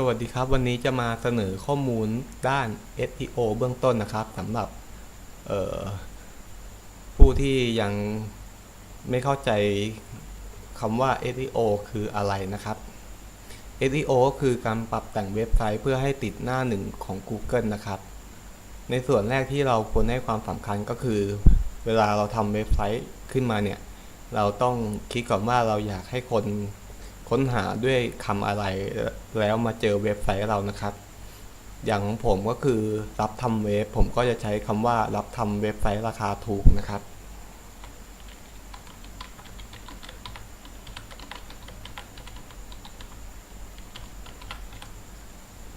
สวัสดีครับ วันนี้จะมาเสนอข้อมูลด้าน SEO เบื้องต้นนะครับสำหรับผู้ที่ยังไม่เข้าใจคำว่า SEO คืออะไรนะครับ SEO ก็คือการปรับแต่งเว็บไซต์เพื่อให้ติดหน้าหนึ่งของ Google นะครับ ในส่วนแรกที่เราควรให้ความสำคัญก็คือ เวลาเราทำเว็บไซต์ขึ้นมาเนี่ย เราต้องคิดก่อนว่าเราอยากให้คน ค้นหาด้วยคำอะไรแล้วมาเจอเว็บไซต์เรานะครับ อย่างของผมก็คือรับทำเว็บ ผมก็จะใช้คำว่ารับทำเว็บไซต์ราคาถูกนะครับ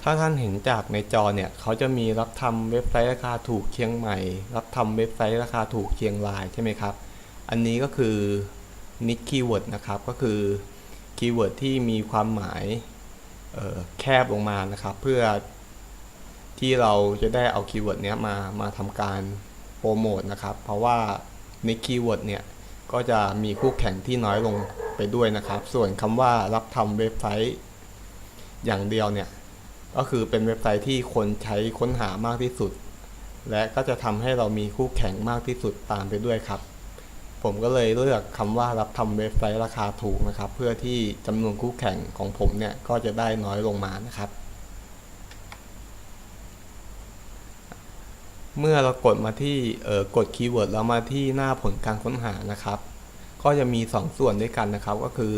ถ้าท่านเห็นจากในจอเนี่ยเขาจะมีรับทำเว็บไซต์ราคาถูกเชียงใหม่ รับทำเว็บไซต์ราคาถูกเชียงรายใช่ไหมครับ อันนี้ก็คือนิกคีย์เวิร์ดนะครับ ก็คือ คีย์เวิร์ดที่มีความหมายแคบลงมานะครับ เพื่อที่เราจะได้เอาคีย์เวิร์ดเนี้ยมามาทำการโปรโมทนะครับ เพราะว่าในคีย์เวิร์ดเนี่ยก็จะมีคู่แข่งที่น้อยลงไปด้วยนะครับ ส่วนคำว่ารับทำเว็บไซต์อย่างเดียวเนี่ยก็คือเป็นเว็บไซต์ที่คนใช้ค้นหามากที่สุด และก็จะทำให้เรามีคู่แข่งมากที่สุดตามไปด้วยครับ ผมก็เลยเลือกคำว่ารับทำเว็บไซต์ราคาถูกนะครับ เพื่อที่จำนวนคู่แข่งของผมเนี่ยก็จะได้น้อยลงมานะครับ เมื่อเรากดมาที่เอ่อกดคีย์เวิร์ดแล้วมาที่หน้าผลการค้นหานะครับ ก็จะมี 2 ส่วนด้วยกันนะครับ ก็คือ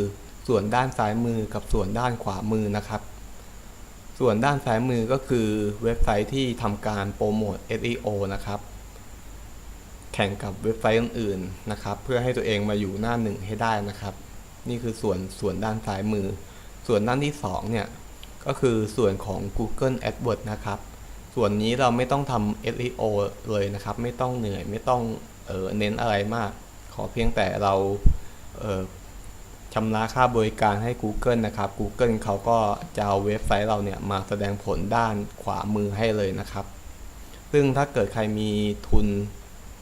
ส่วนด้านซ้ายมือกับส่วนด้านขวามือนะครับ ส่วนด้านซ้ายมือก็คือเว็บไซต์ที่ทำการโปรโมท SEO นะครับ แข่งกับเว็บไซต์อื่นๆนะครับ เพื่อให้ตัวเองมาอยู่หน้าหนึ่งให้ได้นะครับ นี่คือส่วนส่วนด้านซ้ายมือ ส่วนด้านที่2เนี่ยก็คือส่วนของ Google AdWords นะครับ ส่วนนี้เราไม่ต้องทำ SEO เลยนะครับ ไม่ต้องเหนื่อยไม่ต้องเออเน้นอะไรมาก ขอเพียงแต่เราเออชำระค่าบริการให้ Google นะครับ Google เขาก็จะเอาเว็บไซต์เราเนี่ยมาแสดงผลด้านขวามือให้เลยนะครับ ซึ่งถ้าเกิดใครมีทุน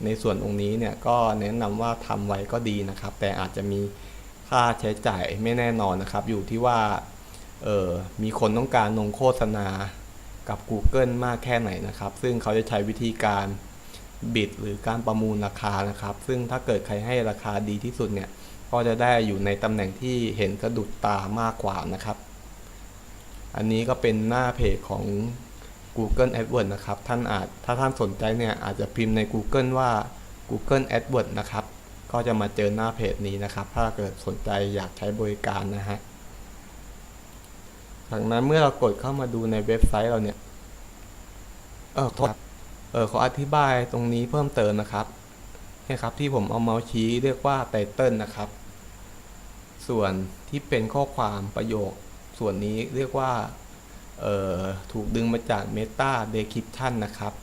ในส่วนตรงนี้เนี่ยก็แนะนำว่าทำไว้ก็ดีนะครับ แต่อาจจะมีค่าใช้จ่ายไม่แน่นอนนะครับ อยู่ที่ว่าเออมีคนต้องการลงโฆษณากับ Google มากแค่ไหนนะครับ ซึ่งเขาจะใช้วิธีการบิดหรือการประมูลราคานะครับ ซึ่งถ้าเกิดใครให้ราคาดีที่สุดเนี่ยก็จะได้อยู่ในตำแหน่งที่เห็นสะดุดตามากกว่านะครับ อันนี้ก็เป็นหน้าเพจของ Google AdWords นะครับ ท่านอาจถ้าท่านสนใจเนี่ยอาจจะพิมพ์ใน Google ว่า Google AdWords นะครับ ก็จะมาเจอหน้าเพจนี้นะครับ ถ้าเกิดสนใจอยากใช้บริการนะฮะจากนั้นเมื่อเรากดเข้ามาดูในเว็บไซต์เราเนี่ย เออโทษครับเออขออธิบายตรงนี้เพิ่มเติมนะครับเนี่ยครับที่ผมเอาเมาส์ชี้เรียกว่าไตเติลนะครับ ส่วนที่เป็นข้อความประโยค ส่วนนี้เรียกว่าเอ่อ ถูกดึงมาจาก Meta Description นะครับ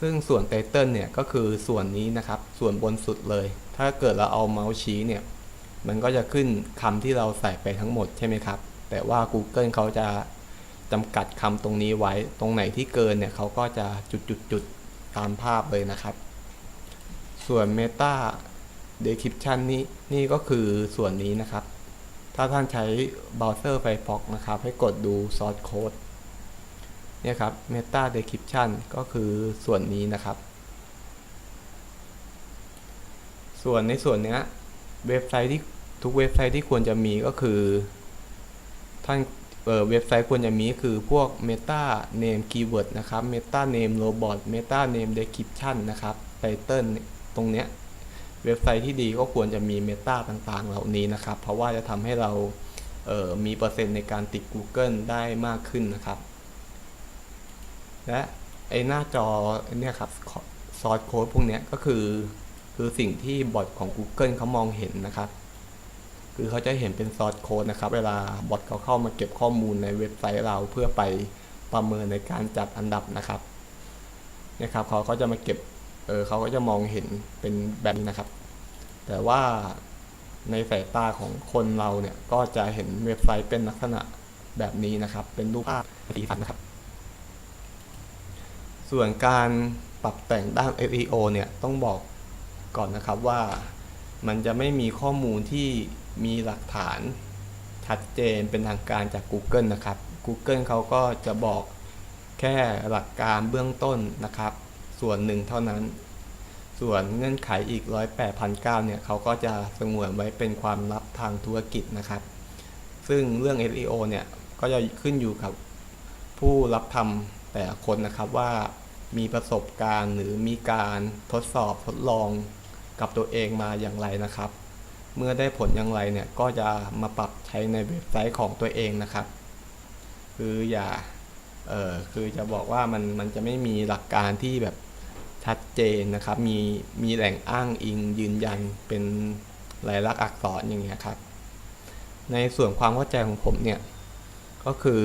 ซึ่งส่วนไตเติลเนี่ยก็คือส่วนนี้นะครับ ส่วนบนสุดเลย ถ้าเกิดเราเอาเมาส์ชี้เนี่ย มันก็จะขึ้นคำที่เราใส่ไปทั้งหมดใช่ไหมครับ แต่ว่า Google เขาจะจำกัดคำตรงนี้ไว้ ตรงไหนที่เกินเนี่ยเขาก็จะจุดๆๆตามภาพเลยนะครับ ส่วน Meta Description นี้นี่ก็คือส่วนนี้นะครับ ถ้าท่านใช้เบราว์เซอร์ Firefox นะครับ ให้กดดู Source Code เนี่ยครับ Meta Description ก็คือส่วนนี้นะครับ ส่วนในส่วนเนี้ยเว็บไซต์ที่ทุกเว็บไซต์ที่ควรจะมีก็คือ ท่านเเว็บไซต์ควรจะมีก็คือพวก Meta Name Keyword นะครับ Meta Name Robot Meta Name Description นะครับ Title ตรงเนี้ย เว็บไซต์ที่ดีก็ควรจะมี Meta ต่างๆ เหล่านี้นะครับ เพราะว่าจะทำให้เราเมีเปอร์เซ็นต์ในการติด Google ได้มากขึ้นนะครับ และไอหน้าจอเนี่ยครับซอสโค้ดพวกนี้ก็คือ คือสิ่งที่บอทของ Google เขามองเห็นนะครับ คือเขาจะเห็นเป็นซอสโค้ดนะครับ เวลาบอทเขาเข้ามาเก็บข้อมูลในเว็บไซต์เราเพื่อไปประเมินในการจัดอันดับนะครับนะครับเขาก็จะมาเก็บเออเขาก็จะมองเห็นเป็นแบบนี้นะครับ แต่ว่าในสายตาของคนเราเนี่ยก็จะเห็นเว็บไซต์เป็นลักษณะแบบนี้นะครับ เป็นรูปภาพสีสันนะครับ ส่วนการปรับแต่งด้าน SEO เนี่ยต้องบอกก่อนนะครับว่ามันจะไม่มีข้อมูลที่มีหลักฐานชัดเจนเป็นทางการจาก Google นะครับ Google เขาก็จะบอกแค่หลักการเบื้องต้นนะครับ ส่วนหนึ่งเท่านั้น ส่วนเงื่อนไขอีก 108,009เนี่ยเขาก็จะสงวนไว้เป็นความลับทางธุรกิจนะครับ ซึ่งเรื่อง SEO เนี่ยก็จะขึ้นอยู่กับผู้รับทำแต่คนนะครับว่ามีประสบการณ์หรือมีการทดสอบทดลองกับตัวเองมาอย่างไรนะครับ เมื่อได้ผลอย่างไรเนี่ยก็จะมาปรับใช้ในเว็บไซต์ของตัวเองนะครับ คืออย่าเออคือจะบอกว่ามันมันจะไม่มีหลักการที่แบบ ชัดเจนนะครับ มีมีแหล่งอ้างอิงยืนยันเป็นลายลักษณ์อักษรอย่างเงี้ยครับ ในส่วนความเข้าใจของผมเนี่ย ก็คือ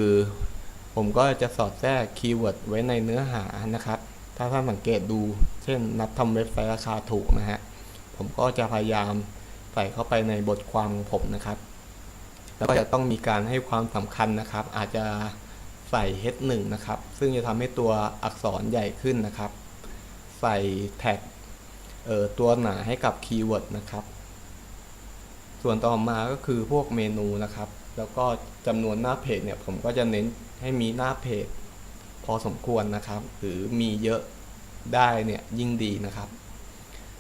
ผมก็จะสอดแทรกคีย์เวิร์ดไว้ในเนื้อหานะครับ ถ้าท่านสังเกตดู เช่น นัดทำเว็บไซต์ราคาถูกนะฮะ ผมก็จะพยายามใส่เข้าไปในบทความของผมนะครับ แล้วก็จะต้องมีการให้ความสำคัญนะครับ อาจจะใส่ H1 นะครับ ซึ่งจะทำให้ตัวอักษรใหญ่ขึ้นนะครับ ใส่แท็กตัวหนาให้กับคีย์เวิร์ดนะครับ ส่วนต่อมาก็คือพวกเมนูนะครับ แล้วก็จำนวนหน้าเพจเนี่ยผมก็จะเน้นให้มีหน้าเพจ พอสมควรนะครับ หรือมีเยอะได้เนี่ยยิ่งดีนะครับ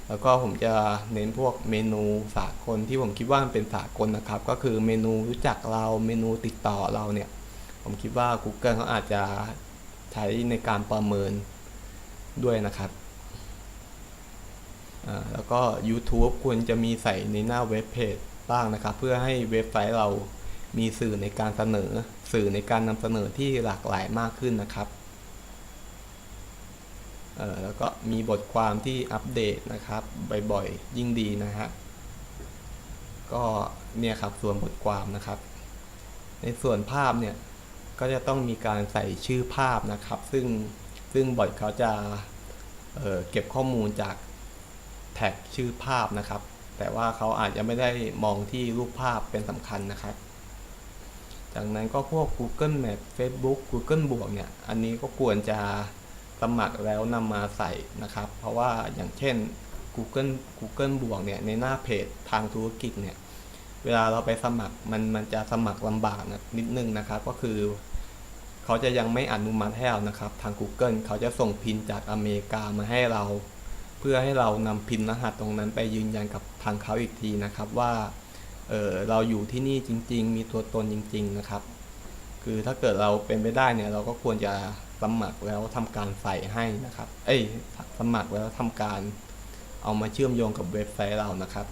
แล้วก็ผมจะเน้นพวกเมนูสากลที่ผมคิดว่ามันเป็นสากลนะครับ ก็คือเมนูรู้จักเราเมนูติดต่อเราเนี่ย ผมคิดว่า Google เขาอาจจะใช้ในการประเมินด้วยนะครับ แล้วก็ YouTube ควรจะมีใส่ในหน้าเว็บเพจบ้างนะครับ เพื่อให้เว็บไซต์เรามีสื่อในการเสนอ สื่อในการนำเสนอที่หลากหลายมากขึ้นนะครับแล้วก็มีบทความที่อัปเดตนะครับ บ่อยๆ ยิ่งดีนะฮะ ก็เนี่ยครับส่วนบทความนะครับ ในส่วนภาพเนี่ย ก็จะต้องมีการใส่ชื่อภาพนะครับ ซึ่งซึ่งบอทเขาจะเเก็บข้อมูลจาก แท็กชื่อภาพนะครับ แต่ว่าเขาอาจจะไม่ได้มองที่รูปภาพเป็นสำคัญนะครับ จากนั้นก็พวก Google Map Facebook Google บวกเนี่ย อันนี้ก็ควรจะสมัครแล้วนำมาใส่นะครับ เพราะว่าอย่างเช่น Google Google บวกเนี่ยในหน้าเพจทางธุรกิจเนี่ย เวลาเราไปสมัครมันมันจะสมัครลำบากนะนิดนึงนะครับ ก็คือ เขาจะยังไม่อนุมัติให้เรานะครับ ทาง Google เขาจะส่งพินจากอเมริกามาให้เรา เพื่อให้เรานำพินรหัสตรงนั้นไปยืนยันกับทางเขาอีกทีนะครับว่าเเราอยู่ที่นี่จริง ๆ มีตัวตนจริง ๆนะครับ คือถ้าเกิดเราเป็นไปได้เนี่ยเราก็ควรจะสมัครแล้วทำการใส่ให้นะครับ เอ้ยสมัครแล้วทำการเอามาเชื่อมโยงกับเว็บไซต์เรานะครับ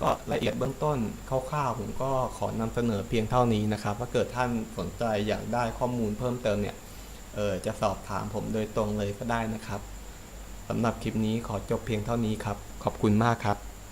ก็รายละเอียดเบื้องต้นคร่าวๆผมก็ขอนำเสนอเพียงเท่านี้นะครับ ถ้าเกิดท่านสนใจอยากได้ข้อมูลเพิ่มเติมเนี่ย เออจะสอบถามผมโดยตรงเลยก็ได้นะครับ สำหรับคลิปนี้ขอจบเพียงเท่านี้ครับ ขอบคุณมากครับ